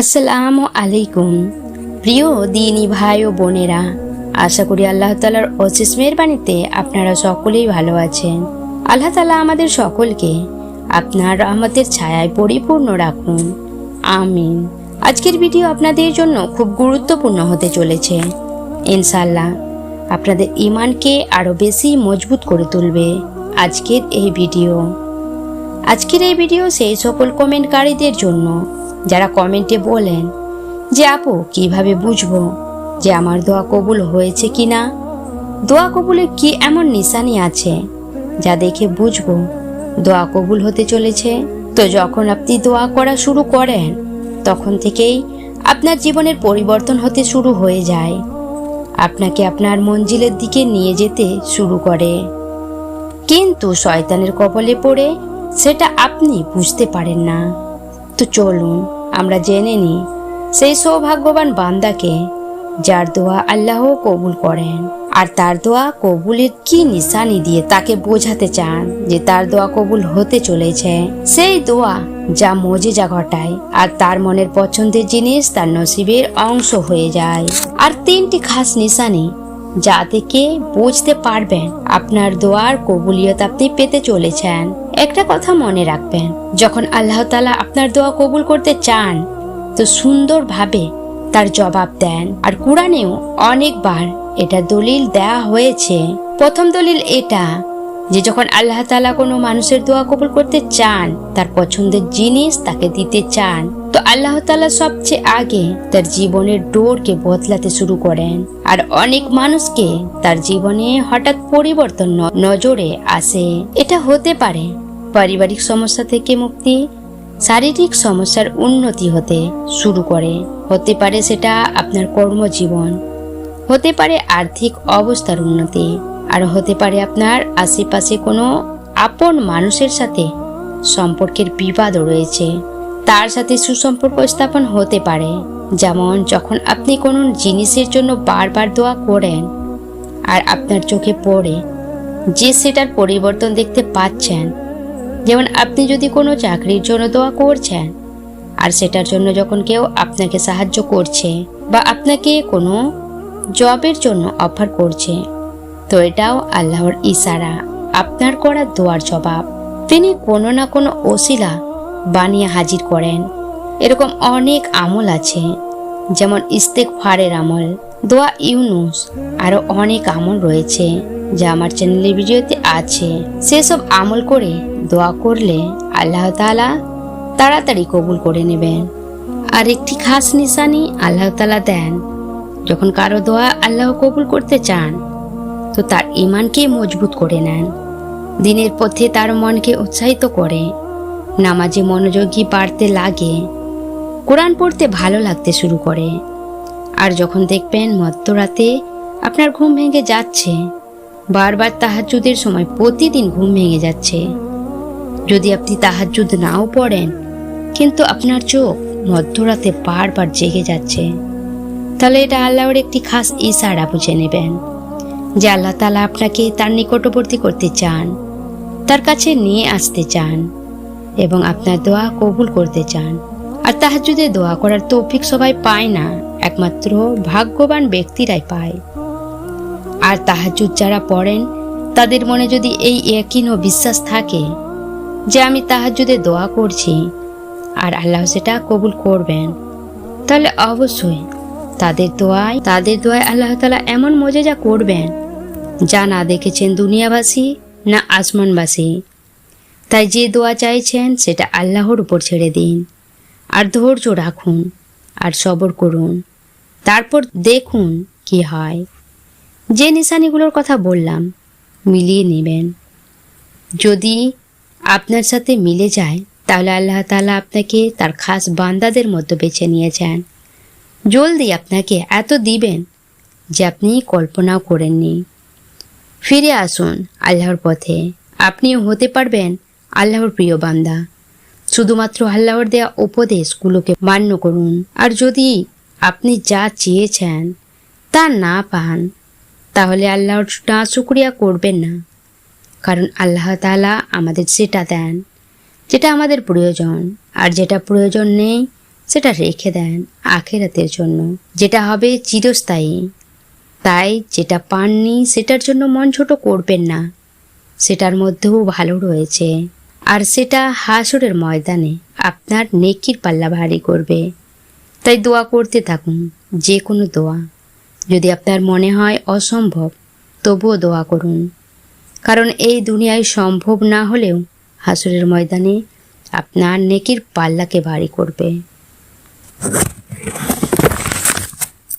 আসসালামু আলাইকুম। প্রিয় দিনী ভাই ও বোনেরা, আশা করি আল্লাহ তালার অশেষ মেহরবানিতে আপনারা সকলেই ভালো আছেন। আল্লাহ তালা আমাদের সকলকে আপনার রহমতের ছায়ায় পরিপূর্ণ রাখুন। আমিন। আজকের ভিডিও আপনাদের জন্য খুব গুরুত্বপূর্ণ হতে চলেছে। ইনশাল্লাহ আপনাদের ইমানকে আরও বেশি মজবুত করে তুলবে আজকের এই ভিডিও। আজকের এই ভিডিও সেই সকল কমেন্টকারীদের জন্য যারা কমেন্টে বলেন যে, আপু, কীভাবে বুঝব যে আমার দোয়া কবুল হয়েছে কি না দোয়া কবুলে কি এমন নিশানি আছে যা দেখে বুঝব দোয়া কবুল হতে চলেছে? তো যখন আপনি দোয়া করা শুরু করেন, তখন থেকেই আপনার জীবনের পরিবর্তন হতে শুরু হয়ে যায়। আপনাকে আপনার মঞ্জিলের দিকে নিয়ে যেতে শুরু করে। কিন্তু শয়তানের কবলে পড়ে সেটা আপনি বুঝতে পারেন না। তো চলুন, আমরা জেনে নিই, সেই সৌভাগ্যবান বান্দাকে যার দোয়া আল্লাহ কবুল করেন। আর তার দোয়া কবুলের কি নিশানি দিয়ে তাকে বোঝাতে চান যে তার দোয়া কবুল হতে চলেছে? সেই দোয়া যা মজেজা ঘটায় আর তার মনের পছন্দের জিনিস তার নসিবের অংশ হয়ে যায়। আর তিনটি খাস নিশানি যা থেকে বুঝতে পারবেন, আপনার দোয়ার কবুলিয়ত আপনি পেতে চলেছেন। একটা কথা মনে রাখবেন, যখন আল্লাহ তালা আপনার দোয়া কবুল করতে চান, তো সুন্দরভাবে তার জবাব দেন। আর কোরআনেও অনেকবার এটা দলিল দেয়া হয়েছে। প্রথম দলিল এটা যে যখন আল্লাহ তালা কোনো মানুষের দোয়া কবুল করতে চান, তার পছন্দের জিনিস তাকে দিতে চান তো আল্লাহ তালা সবচেয়ে আগে তার জীবনের ডোরকে বদলাতে শুরু করেন। আর অনেক মানুষকে তার জীবনে হঠাৎ পরিবর্তন নজরে আসে। এটা হতে পারে পারিবারিক সমস্যা থেকে মুক্তি, শারীরিক সমস্যার উন্নতি হতে শুরু করে। হতে পারে সেটা আপনার কর্মজীবন, হতে পারে আর্থিক অবস্থার উন্নতি, আর হতে পারে আপনার আশেপাশে কোনো আপন মানুষের সাথে সম্পর্কের বিবাদও রয়েছে। তার সাথে সুসম্পর্ক স্থাপন হতে পারে। যেমন, যখন আপনি কোনো জিনিসের জন্য বারবার দোয়া করেন আর আপনার চোখে পড়ে যে সেটার পরিবর্তন দেখতে পাচ্ছেন। যেমন, আপনি যদি কোনো চাকরির জন্য দোয়া করছেন আর সেটার জন্য যখন কেউ আপনাকে সাহায্য করছে বা আপনাকে কোনো জবের জন্য অফার করছে, তো এটাও আল্লাহর ইশারা, আপনার করা দোয়ার জবাব। তিনি কোনো না কোনো ওসিলা বানিয়ে হাজির করেন। এরকম অনেক আমল আছে, যেমন ইস্তেক ফারের আমল, দোয়া ইউনুস আরও অনেক আমল রয়েছে যা আমার চ্যানেলের ভিডিওতে আছে। সেসব আমল করে দোয়া করলে আল্লাহ তাআলা তাড়াতাড়ি কবুল করে নেবেন। আর একটি খাস নিশানি আল্লাহ তালা দেন, যখন কারও দোয়া আল্লাহ কবুল করতে চান, তো তার ইমানকে মজবুত করে নেন। দিনের পথে তার মনকে উৎসাহিত করে নামাজে মনোযোগী বাড়তে লাগে। কোরআন পড়তে ভালো লাগতে শুরু করে। আর যখন দেখবেন মধ্যরাতে আপনার ঘুম ভেঙে যাচ্ছে, বারবার তাহাজ্জুদের সময় প্রতিদিন ঘুম ভেঙে যাচ্ছে। যদি আপনি তাহাজ্জুদ নাও পড়েন, কিন্তু আপনার চোখ মধ্যরাতে বারবার জেগে যাচ্ছে, তাহলে এটা আল্লাহর একটি খাস ইশারা বুঝে নেবেন যে আল্লাহ তালা আপনাকে তার নিকটবর্তী করতে চান, তার কাছে নিয়ে আসতে চান। এবং আপনার দোয়া কবুল করতে চান। আর তাহাজুদে দোয়া করার তৌফিক সবাই পায় না, একমাত্র ভাগ্যবান ব্যক্তিরাই পায়। আর তাহাজুদ যারা পড়েন, তাদের মনে যদি এই একিন ও বিশ্বাস থাকে যে আমি তাহাজুদে দোয়া করছি আর আল্লাহ সেটা কবুল করবেন, তাহলে অবশ্যই তাদের দোয়ায় তাদের দোয়ায় আল্লাহ তালা এমন মজেজা করবেন যা না দেখেছেন দুনিয়াবাসী, না আসমানবাসী। তাই যে দোয়া চাইছেন, সেটা আল্লাহর উপর ছেড়ে দিন। আর ধৈর্য রাখুন, আর সবর করুন। তারপর দেখুন কি হয়। যে নিশানিগুলোর কথা বললাম, মিলিয়ে নেবেন। যদি আপনার সাথে মিলে যায়, তাহলে আল্লাহ তাআলা আপনাকে তার খাস বান্দাদের মধ্যে বেছে নিয়েছেন। জলদি আপনাকে এত দিবেন যে আপনি কল্পনাও করেননি। ফিরে আসুন আল্লাহর পথে। আপনিও হতে পারবেন আল্লাহর প্রিয় বান্দা। শুধুমাত্র আল্লাহর দেয়া উপদেশগুলোকে মান্য করুন। আর যদি আপনি যা চেয়েছেন তা না পান, তাহলে আল্লাহর না শুক্রিয়া করবেন না। কারণ আল্লাহ তালা আমাদের সেটা দেন, যেটা আমাদের প্রয়োজন। আর যেটা প্রয়োজন নেই, সেটা রেখে দেন আখেরাতের জন্য। যেটা হবে চিরস্থায়ী। তাই যেটা পাননি, সেটার জন্য মন ছোট করবেন না। সেটার মধ্যেও ভালো রয়েছে। আর সেটা হাসুরের ময়দানে আপনার নেকির পাল্লা ভারী করবে। তাই দোয়া করতে থাকুন যে কোনো দোয়া। যদি আপনার মনে হয় অসম্ভব, তবুও দোয়া করুন। কারণ এই দুনিয়ায় সম্ভব না হলেও হাসুরের ময়দানে আপনার নেকির পাল্লাকে ভারী করবে।